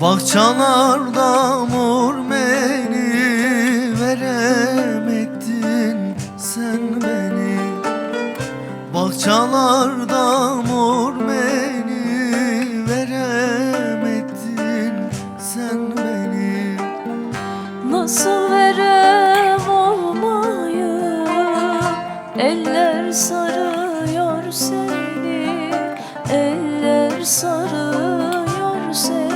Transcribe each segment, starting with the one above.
Bahçalarda murmeni veremedin sen beni. Bahçalarda murmeni veremedin sen beni. Nasıl verem olmayı? Eller sarıyor seni Eller sarıyor seni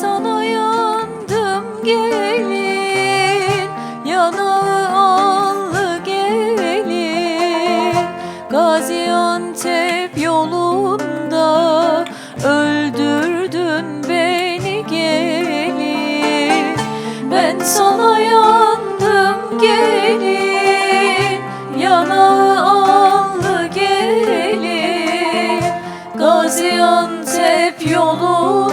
sana yandım gelin Yanağı allı gelin. Gaziantep yolunda Öldürdün beni gelin. Ben sana yandım gelin Yanağı allı gelin. Gaziantep yolu